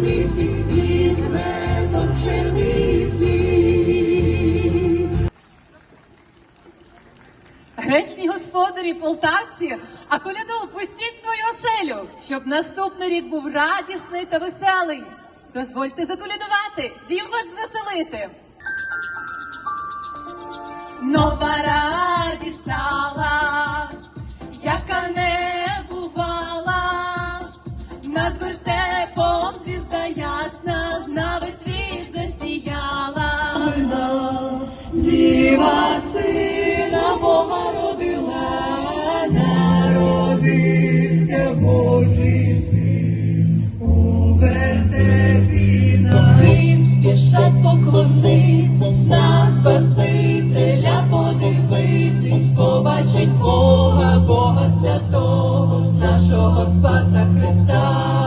пшениці, візьме до пшениці. Гречні господарі полтавці, а коляду впустіть свою оселю, щоб наступний рік був радісний та веселий. Дозвольте заколядувати, дім вас звеселити. Нова радість стала, яка не бувала, надверте. Діва сина Бога родила, народився Божий син, у вертепі Духи спішать поклони на Спасителя подивитись, побачить Бога, Бога святого, нашого Спаса Христа.